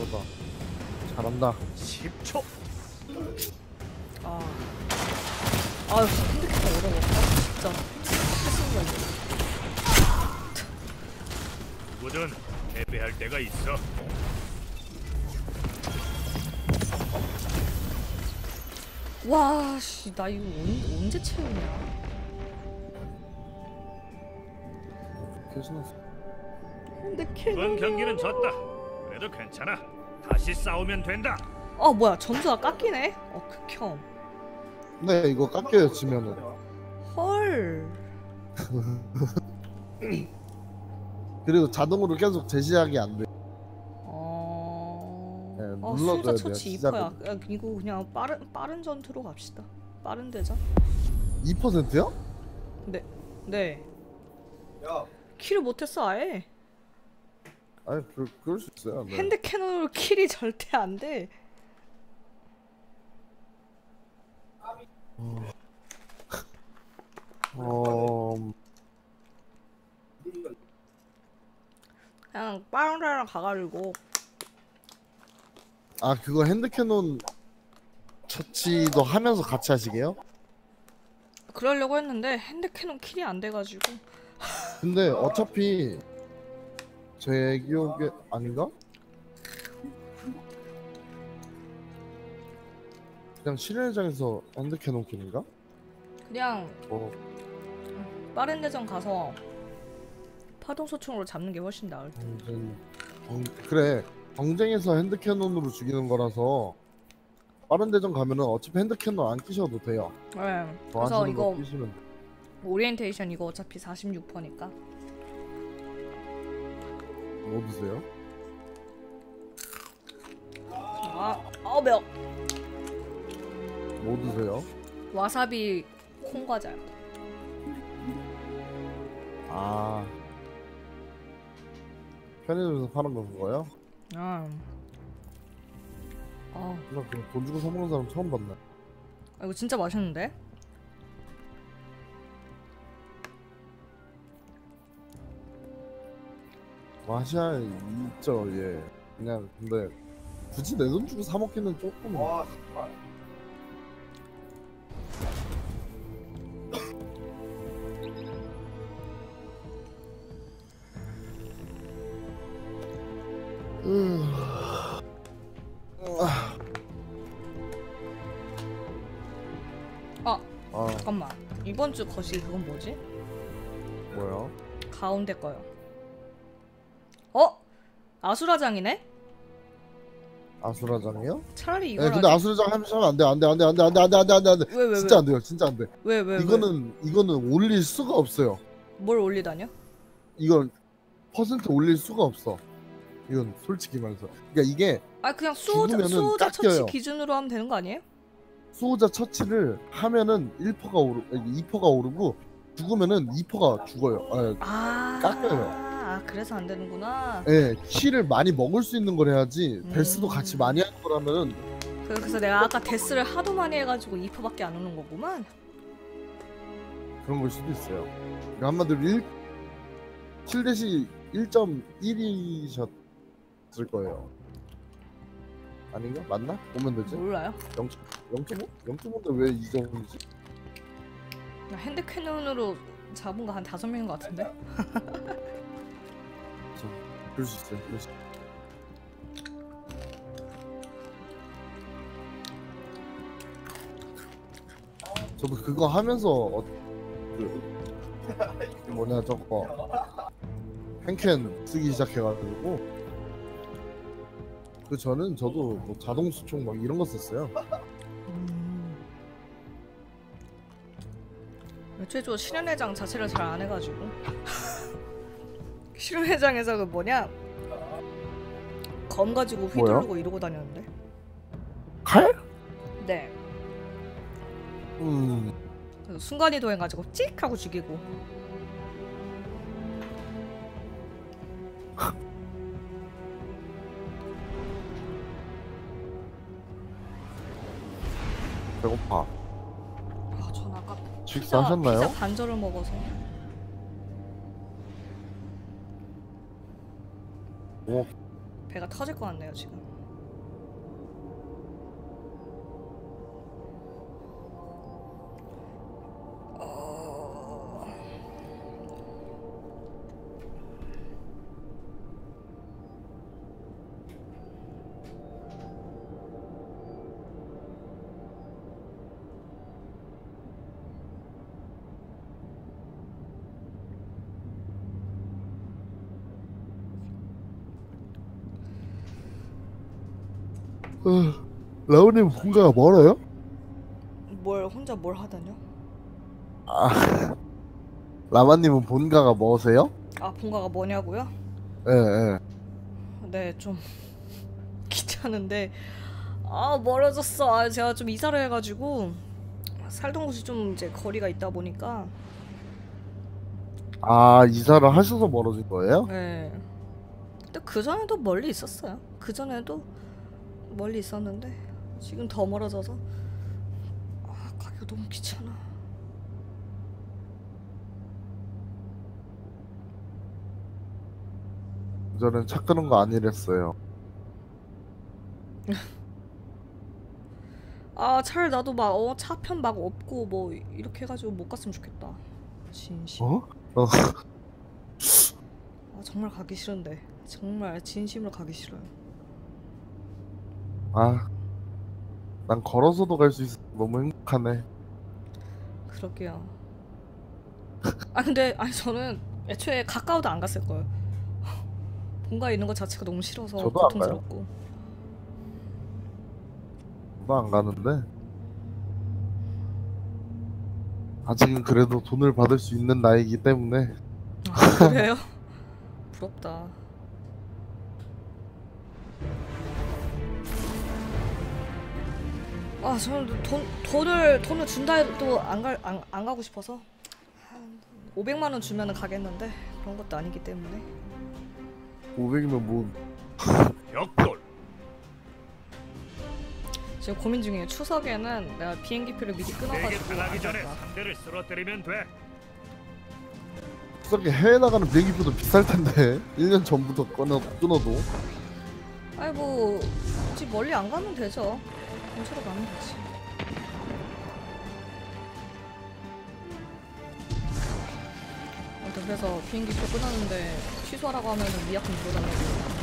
빠르다. 잘한다. 10초. 아. 아, 역시 핸드캐릭터 어려웠다. 진짜. 누구든 패배할 때가 있어. 와, 씨, 나 이거 언, 언제 채우냐. 계신했어. 핸드캐릭터. 이번 경기는 졌다. 그래도 괜찮아. 다시 싸우면 된다. 아, 뭐야. 점수가 깎이네? 어, 극혐. 네 이거 깎여요 지면은. 헐. 그리고 자동으로 계속 재시작이 안 돼. 어. 네, 어, 수호자 처치 시작은. 2%야. 야, 이거 그냥 빠른 빠른 전투로 갑시다. 빠른 대전. 2%요? 네. 네. 킬을 못했어 아예. 아니 그 그럴 수 있어요. 네. 핸드 캐논으로 킬이 절대 안 돼. 어 그냥 빠른 데랑 가가지고 아 그거 핸드캐논 처치도 하면서 같이 하시게요? 그러려고 했는데 핸드 캐논 킬이 안 돼가지고. 근데 어차피 제 기억에 아닌가? 그냥 실현장에서 핸드캐논 킬인가? 그냥 어 빠른 대전 가서 파동 소총으로 잡는 게 훨씬 나을 듯. 경쟁 경, 그래 경쟁에서 핸드캐논으로 죽이는 거라서 빠른 대전 가면은 어차피 핸드캐논 안 끼셔도 돼요. 네. 뭐 그래서 이거. 오리엔테이션 이거 어차피 46%니까. 뭐 드세요? 아, 어 매워. 뭐 드세요? 와사비 콩과자요. 아 편의점에서 파는 거 그거요? 음. 아, 나 그냥 돈 주고 사 먹는 사람 처음 봤네. 아, 이거 진짜 맛있는데? 맛이야 있죠 예. 그냥 근데 굳이 내 돈 주고 사 먹기는 조금. 음. 아, 아 잠깐만. 이번 주 거시 그건 뭐지? 뭐야? 가운데 거요. 어? 아수라장이네? 아수라장이요? 차라리 네, 이걸 근데 아수라장 하면 안돼 안돼 안돼 안돼 안돼 안돼 안돼 안돼 안돼 왜, 왜, 진짜 왜? 안 돼요 진짜 안 돼. 왜, 왜, 왜? 이거는 이거는 올릴 수가 없어요. 뭘 올리다뇨? 이건 퍼센트 올릴 수가 없어. 이건 솔직히 말해서. 그러니까 이게 아, 그냥 수호자, 수호자 처치 깎여요. 기준으로 하면 되는 거 아니에요? 수호자 처치를 하면은 1%가 오르 2%가 오르고 죽으면은 2%가 죽어요. 아, 아, 깎여요. 아, 그래서 안 되는구나. 예, 키를 많이 먹을 수 있는 걸 해야지 음. 데스도 같이 많이 하는 거라면은 그- 그래서 내가 아까 데스를 하도 많이 해가지고 2%밖에 안 오는 거구만. 그런 걸 수도 있어요. 그러니까 한마디로 1 7 대시 1.1이셨을 거예요. 아닌가? 맞나? 보면 되지. 몰라요. 0.5? 0.5인데 왜 2점이지? 나 핸드 캐논으로 잡은 거 한 다섯 명인 것 같은데. 그럴 수 있어요. 그럴 수 있어요. 저도 그거 하면서 어, 그 뭐냐 저거 펜캔 쓰기 시작해가지고 그 저는 저도 뭐 자동 수총 막 이런 거 썼어요. 음. 최초 실현회장 자체를 잘 안 해가지고 실현회장에서 그 뭐냐 검 가지고 뭐야? 휘두르고 이러고 다녔는데. 칼? 네. 음. 그래서 순간 이동해 가지고 찍 하고 죽이고. 배고파. 아, 전 아까 식사하셨나요? 피자 반절을 먹어서. 오. 배가 터질 것 같네요 지금. 라온님 본가가 멀어요? 뭘 혼자 뭘 하다뇨? 아, 라마님은 본가가 뭐세요? 아 본가가 뭐냐고요? 예, 예. 네, 좀 귀찮은데 아 멀어졌어. 아, 제가 좀 이사를 해가지고 살던 곳이 좀 이제 거리가 있다 보니까 아, 이사를 하셔서 멀어진 거예요? 네. 근데 그 전에도 멀리 있었어요. 그 전에도 멀리 있었는데 지금 더 멀어져서 아 가기가 너무 귀찮아. 저는 차 끄는 거 아니랬어요. 아 차를 나도 막 어 차편 막 없고 뭐 이렇게 해가지고 못 갔으면 좋겠다. 진심. 어? 어, 아 정말 가기 싫은데 정말 진심으로 가기 싫어요. 아, 난 걸어서도 갈 수 있어. 너무 행복하네. 그럴게요. 아 근데 아니 저는 애초에 가까워도 안 갔을 거예요. 본가에 있는 것 자체가 너무 싫어서 저도 안 고통스럽고. 저도 안 가는데. 아직은 그래도 돈을 받을 수 있는 나이기 때문에 아, 그래요? 부럽다. 아 저는 돈 돈을 돈을 준다 해도 안 갈 안 안 가고 싶어서 한 500만 원 주면은 가겠는데 그런 것도 아니기 때문에 500이면 뭐 벽돌 지금 고민 중이에요. 추석에는 내가 비행기표를 미리 끊어가지고 안 전에. 상대를 쓰러뜨리면 돼 추석에 해외 나가는 비행기표도 비쌀 텐데 1년 전부터 끊어, 끊어도 아이 뭐 굳이 멀리 안 가면 되죠. 근처로 가면 되지. 아무튼 그래서 비행기 표 끊었는데 취소하라고 하면은 미약금 물어달라고.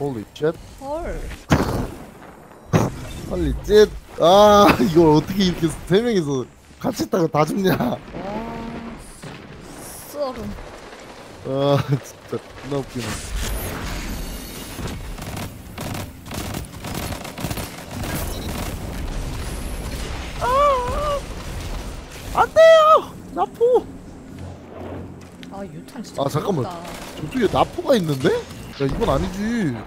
홀리 쉣 헐. 홀리 쉣아 이걸 어떻게 이렇게 세 명이서 같이 있다가 다 죽냐. 아 진짜 존나 웃기네 아! 안 돼요 나포 아 유탄 진짜. 아, 잠깐만. 부럽다. 저쪽에 나포가 있는데? 야 이건 아니지 야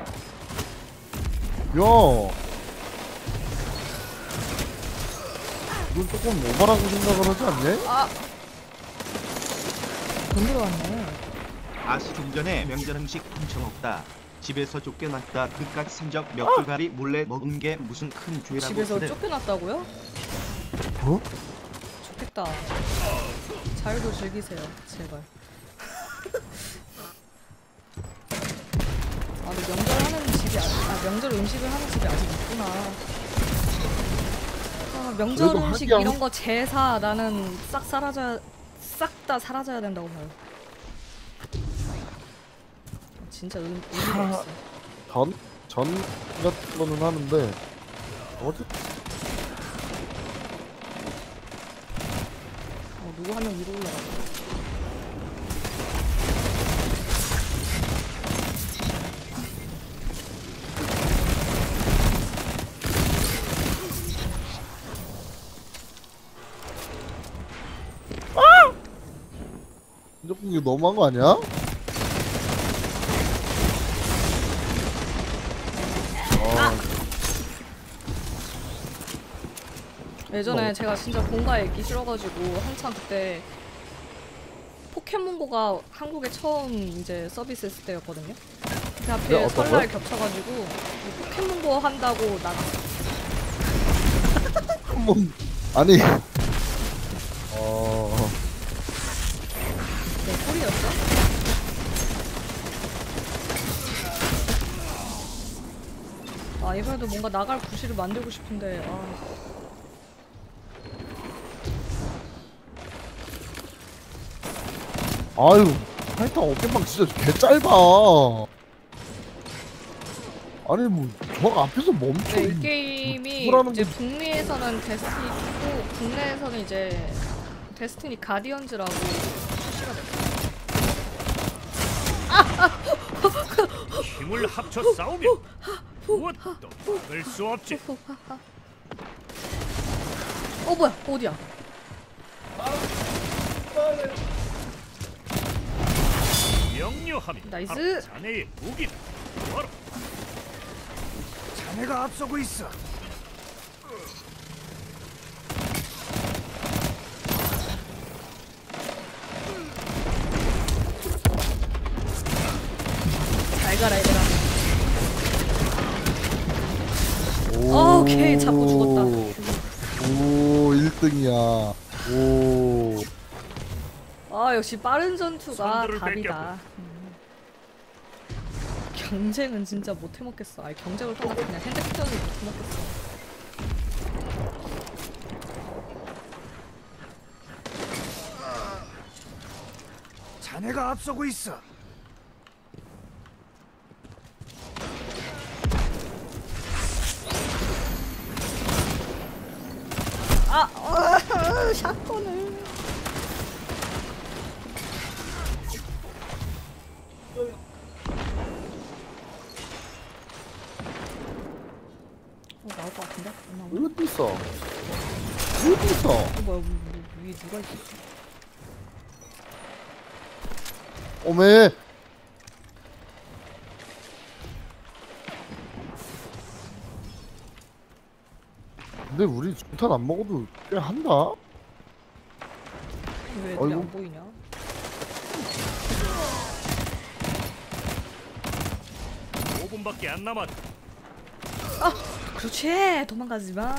이건 조금 오바라고 생각을 하지 않냐? 아. 돈 들어왔네. 아수 좀 전에 명절 음식 훔쳐 먹다. 집에서 쫓겨났다. 그깟 산적 몇 조가리 몰래 먹은 게 무슨 큰 죄라고 집에서 그래. 쫓겨났다고요? 어? 좋겠다. 자유도 즐기세요, 제발. 아, 근데 명절 하는 집이 아직, 아, 명절 음식을 하는 집이 아직 있구나. 아, 명절 그래도 음식 하기야 이런 거 제사 나는 싹 사라져, 싹 다 사라져야 된다고 봐요. 진짜 의, 의미가 하- 없어. 전? 전 같은 거는 하는데 어제 어, 누구 한 명 위로 올라가. 너무한 거 아니야? 아, 예전에 뭐. 제가 진짜 본가에 있기 싫어가지고 한참 그때 포켓몬고가 한국에 처음 이제 서비스했을 때였거든요. 그 네, 앞에 어떤 설날? 겹쳐가지고 이 포켓몬고 한다고 나갔어. 뭐 아니 아 이번에도 뭔가 나갈 구실을 만들고 싶은데 아 아유 하여튼 어깨빵 진짜 개 짧아 아니 뭐저 앞에서 멈춰 네, 이 이- 게임이 뭐라는 이제? 북미에서는 데스티니고 국내에서는 이제 데스티니 가디언즈라고 출시가 됐어. 힘을 합쳐 싸우면 무엇도 막을 수 없지. 어 뭐야 어디야? 명료함이 나이스. 자네의 무기다. 바로 자네가 앞서고 있어. 잘 가라 얘들아. 오, 오케이, 잡고 죽었다. 오 1등이야. 오. 아 역시 빠른 전투가 답이다. 음. 경쟁은 진짜 못 해먹겠어. 아니 경쟁을 떠나 그냥 핸드전을 못 해먹겠어. 자네가 앞서고 있어. 어, 샷건을. 어, 나올 것 같은데? 안 나오네. 있어? 어디 있어? 어, 뭐야, 위, 위, 위에 누가 있었어? 오메. 근데 우리 중탄 안 먹어도 꽤 한다. 왜 애들이 어이구. 안 보이냐? 오분밖에안 남았다. 그렇지! 도망가지 마.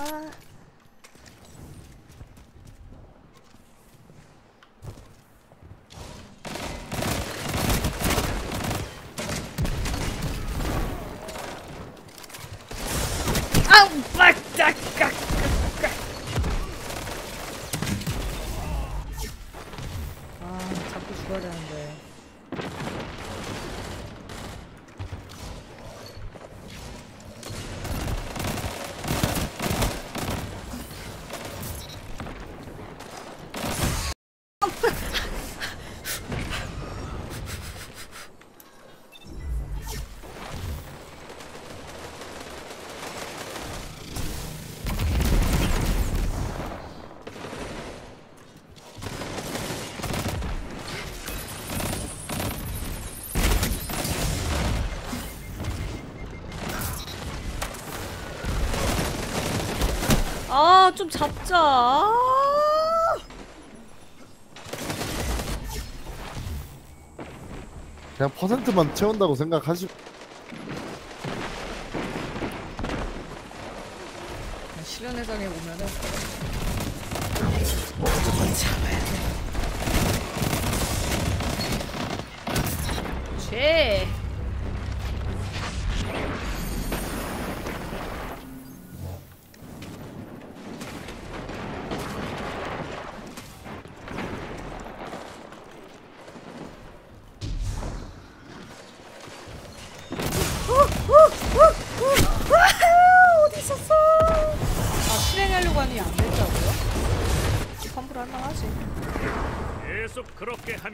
좀 잡자. 아. 그냥 퍼센트만 채운다고 생각하시.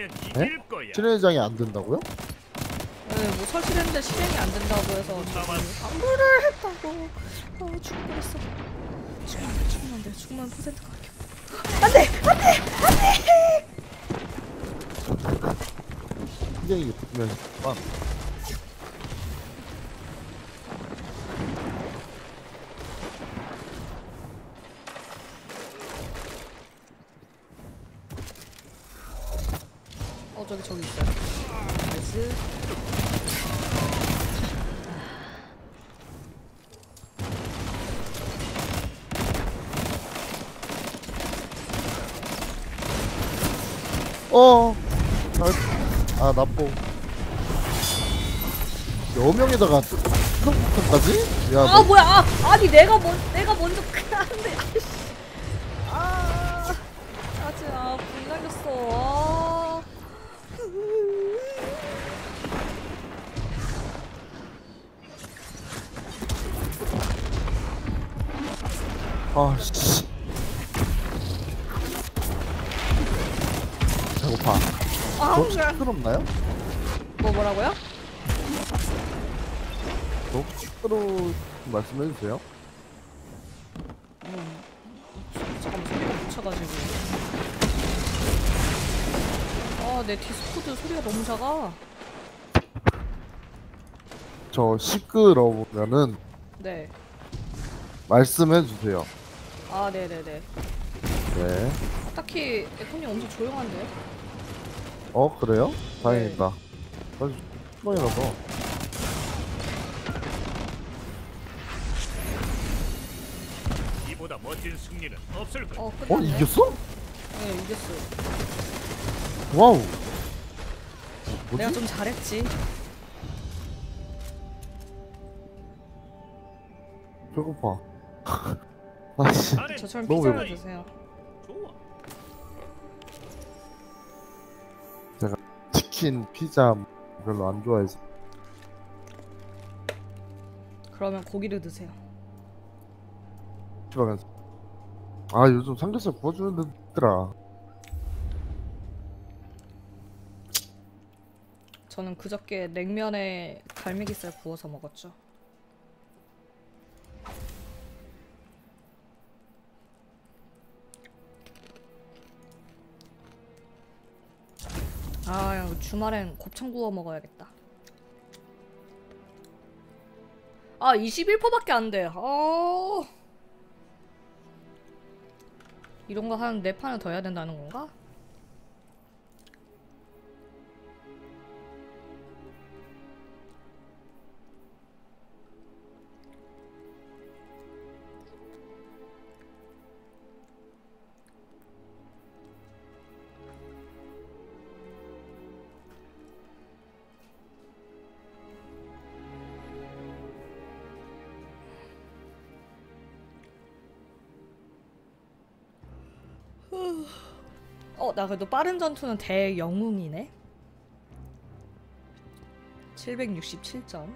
그렇게 하면 이길 거야. 실내장이 안 된다고요? 네, 뭐 설치했는데 실행이 안 된다고 해서 남았- 환불을 했다고. 아 죽을 뻔했어. 죽으면 안 돼, 죽으면 안 돼, 죽으면 퍼센트 갈게. 안돼, 안돼, 굉장히 보면 아, 어 저기 저기 있어요. 나이스. 어. 아, 아 나빠. 여명에다가 수성부터까지? 야, 아 너, 뭐야? 아 아니 내가 먼 내가 먼저 그안돼. 아 짜증나 불 날렸어. 아. 아, 씨. 시 시끄럽나요? 뭐 뭐라고요? 저 혹시 시끄러워 말씀해 주세요. 음, 잠깐만 소리가 묻혀가지고 아 내 디스코드 소리가 너무 작아 저 시끄러우면은 네 말씀해 주세요. 아, 네네네. 네. 딱히 에코님 엄청 조용한데요? 어 그래요? 다행이다. 사실 초반이라서 이보다 멋진 승리는 없을 거야. 어, 끝났네. 어 이겼어? 네, 이겼어요. 와우. 내가 뭐지? 좀 잘했지. 배고파. 아씨. 저처럼 너무 피자를 배고파. 드세요. 좋아. 치킨, 피자 별로 안 좋아해서. 그러면 고기를 드세요. 지방에서. 아 요즘 삼겹살 구워주는 데더라. 저는 그저께 냉면에 갈매기살 구워서 먹었죠. 아, 야, 주말엔 곱창 구워 먹어야겠다. 아, 21%밖에 안 돼. 아. 이런 거한네 판을 더 해야 된다는 건가? 어, 나 그래도 빠른 전투는 대영웅이네. 767점.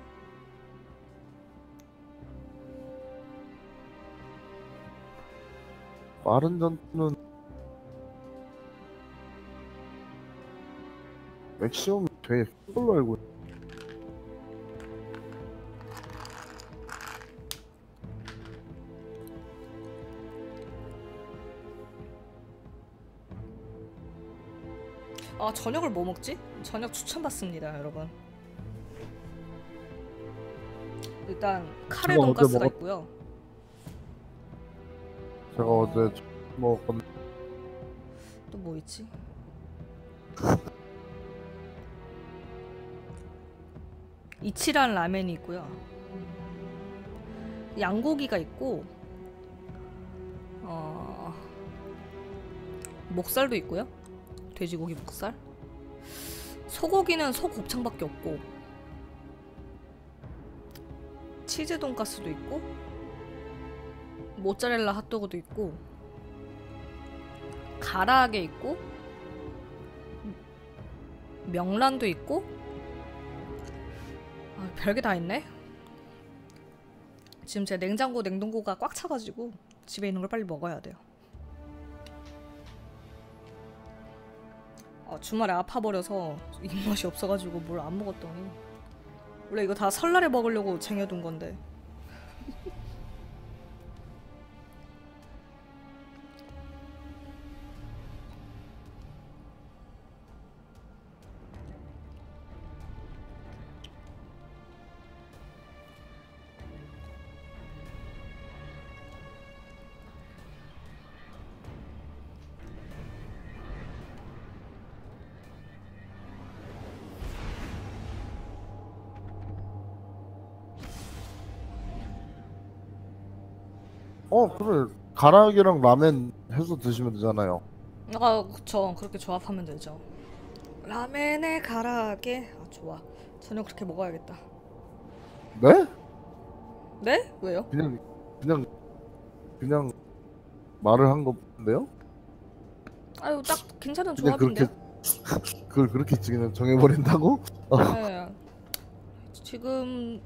빠른 전투는 맥시멈 되게 큰 걸로 알고 저녁을 뭐 먹지? 저녁 추천받습니다, 여러분. 일단 카레 돈가스가 먹었- 있고요. 제가 어제 먹었던 또뭐 있지? 이치란 라멘이 있고요. 양고기가 있고 어 목살도 있고요. 돼지고기 목살. 소고기는 소곱창밖에 없고 치즈 돈가스도 있고 모짜렐라 핫도그도 있고 가라아게 있고 명란도 있고 아, 별게 다 있네. 지금 제 냉장고 냉동고가 꽉 차가지고 집에 있는 걸 빨리 먹어야 돼요. 아, 주말에 아파버려서 입맛이 없어가지고 뭘 안 먹었더니. 원래 이거 다 설날에 먹으려고 쟁여둔 건데 어 그래 가라아게랑 라멘 해서 드시면 되잖아요. 아 그쵸 그렇게 조합하면 되죠 라멘에 가라아게 아 좋아 저녁 그렇게 먹어야겠다 네? 네? 왜요? 그냥 그냥 그냥 말을 한 건데요? 아유 딱 괜찮은 그냥 그렇게 조합인데요? 그걸 그렇게 그냥 정해버린다고? 네. 지금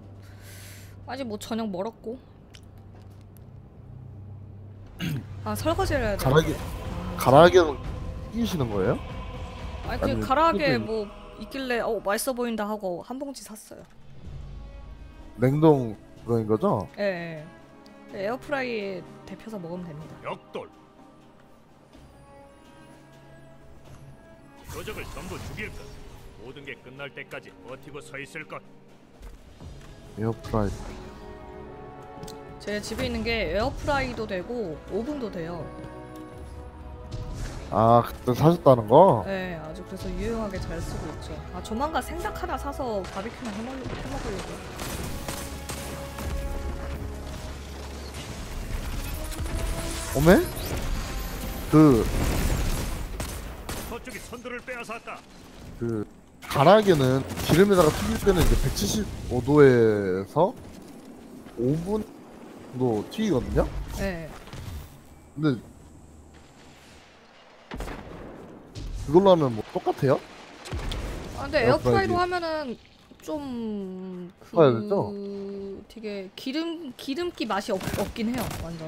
아직 뭐 저녁 멀었고 아 설거지를 해야 돼 가라아게 가라아게는 이기시는 거예요? 아니 그 아니, 그것도- 뭐 있길래 어 맛있어 보인다 하고 한 봉지 샀어요. 냉동 그거인 거죠? 예. 예. 에어프라이에 데펴서 먹으면 됩니다. 벽돌. 표적을 전부 죽일 것. 모든 게 끝날 때까지 버티고 서 있을 것. 에어프라이. 제 집에 있는 게 에어프라이도 되고 오븐도 돼요. 아 그때 사셨다는 거? 네, 아주 그래서 유용하게 잘 쓰고 있죠. 아 조만간 생닭 하나 사서 바비큐나 해먹, 해먹으려고. 어메? 그, 서쪽이 선두를 빼앗았다. 그, 가라게는 기름에다가 튀길 때는 이제 175도에서 5분 정도 튀기거든요? 네. 근데, 그걸로 하면 뭐 똑같아요? 아 근데. 에어프라이로 하면은 좀 써야 그... 되죠? 되게 기름 기름기 맛이 없, 없긴 해요, 완전.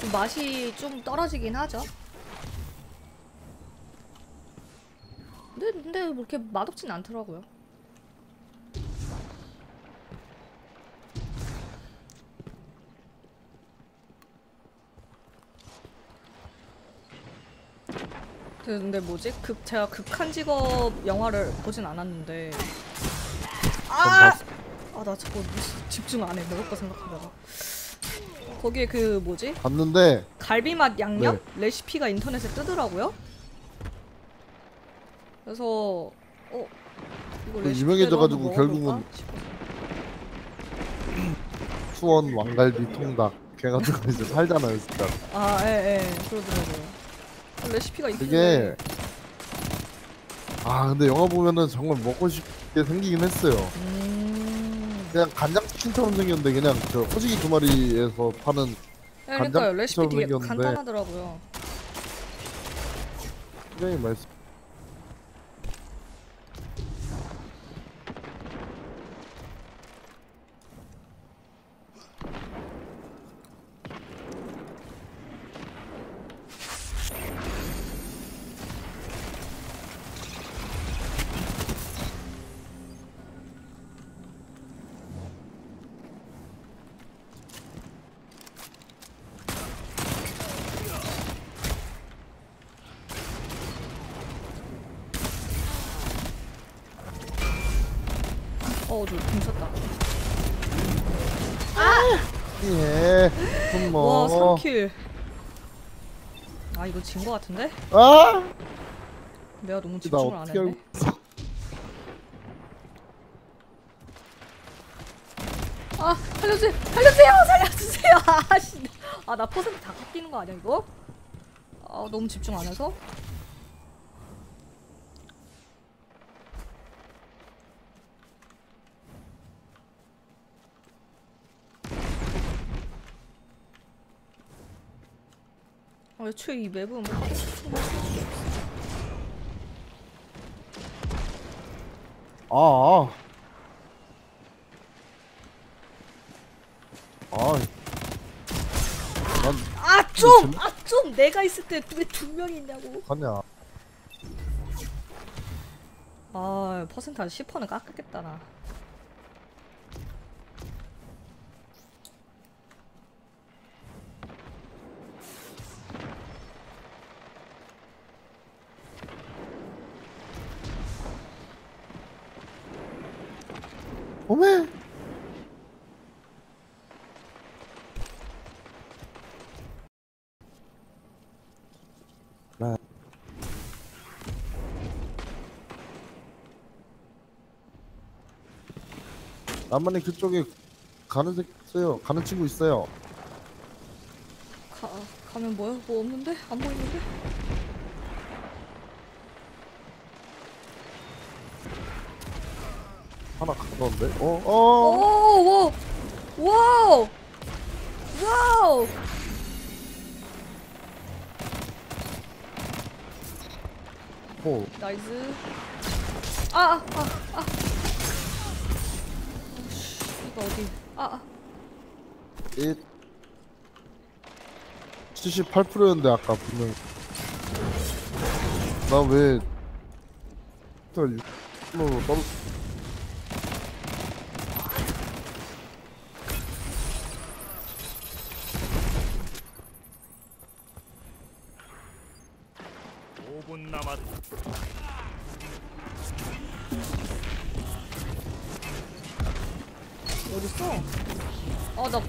좀 맛이 좀 떨어지긴 하죠. 근데 근데 뭐 그렇게 맛없진 않더라고요. 근데 뭐지? 극 제가 극한 직업 영화를 보진 않았는데 아! 아나 무슨 집중 안 해. 먹을 거 생각하다가 거기에 그 뭐지? 봤는데, 갈비맛 양념 네. 레시피가 인터넷에 뜨더라고요. 그래서 어 이거 그 레시피대로 유명해져가지고 한번 먹어볼까 결국은 싶어서. 수원 왕갈비 통닭. 걔가지고 이제 살잖아요, 진짜. 아, 예, 예, 그러더라고요. 레시피가 있길래. 그게, 아, 근데 영화 보면은 정말 먹고 싶게 생기긴 했어요. 음. 그냥 간장치킨처럼 생겼는데 그냥 저 호식이 두 마리에서 파는 네, 그러니까요. 간장 레시피 되게 생겼는데. 간단하더라고요. 굉장히 맛있 어. 어, 저궁 쳤다. 예, 손 와, 먹어. 3킬. 아, 이거 진 거 같은데? 아! 내가 너무 나 집중을 안 어떻게 했네. 알고 있어? 아, 살려주세요! 살려주세요! 살려주세요! 아씨. 아, 나 퍼센트 다 깎이는 거 아니야, 이거? 아, 너무 집중 안 해서? 아, 애초에 이 맵은 뭐 아, 아. 아. 난 아, 좀! 아, 좀! 내가 있을 때 왜 두 명이 있냐고. 가냐. 아, 퍼센트 한 10%는 깎겠다, 나. 어메. 나. 나만이 그쪽에 가는 새 있어요. 가는 친구 있어요. 가, 가면 뭐야? 뭐 없는데? 안 보이는데? 하나 가던데. 어, 오, 어. 오, 와우! 와우! 어. 나이스. 아, 아, 아, 이거 어디? 아, 아. 이 78%였는데 아까 분명 나왜 일단 6%로 떨어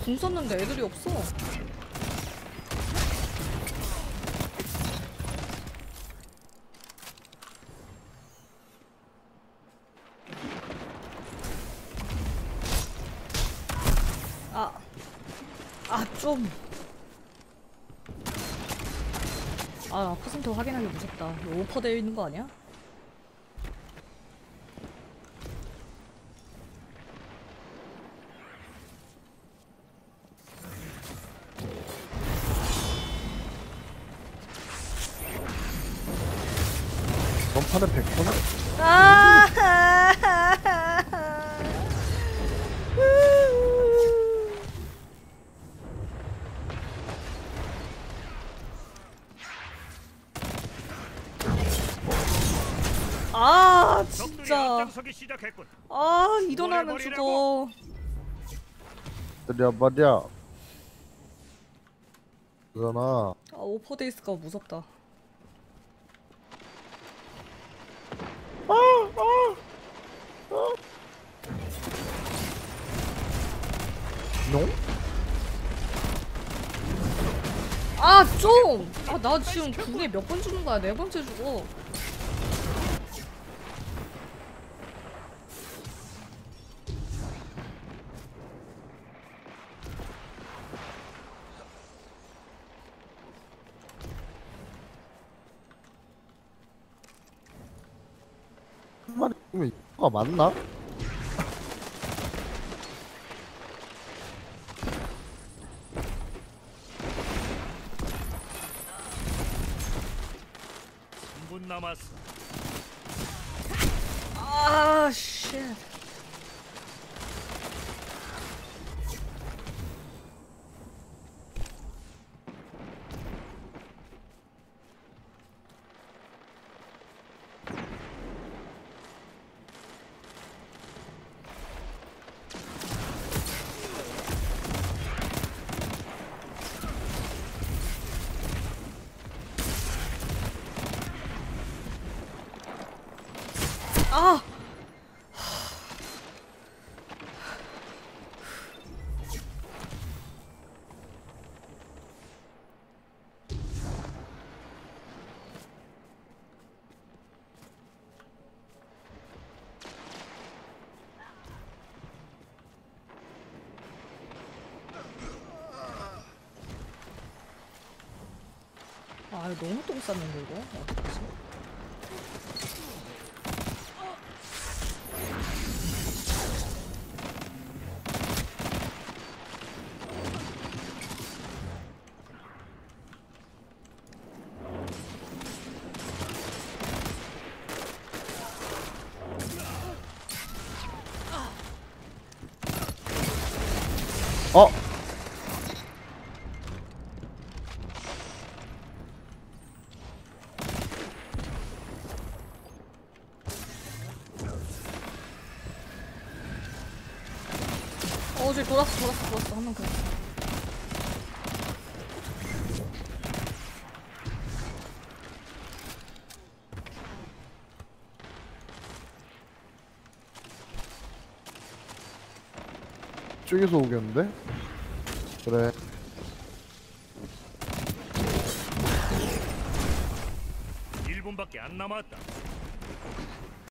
궁 썼는데 애들이 없어. 아, 아, 좀. 아, 퍼센트 확인하기 무섭다. 오퍼 되어 있는 거 아니야? 앞장서기 시작했군. 아 이동하면 죽어 때려버려 그러나 아 오퍼데이스가 무섭다 농? 아 좀! 아 나 지금 궁에 몇번 죽는 거야 네 번째 죽어 한 마리 면 이거가 맞나? 너무 똥 쌌는데 이거 어떡하지? 어? 어, 저기 돌았어, 돌았어, 돌았어. 한명 그랬어. 쪽에서 오겠는데? 그래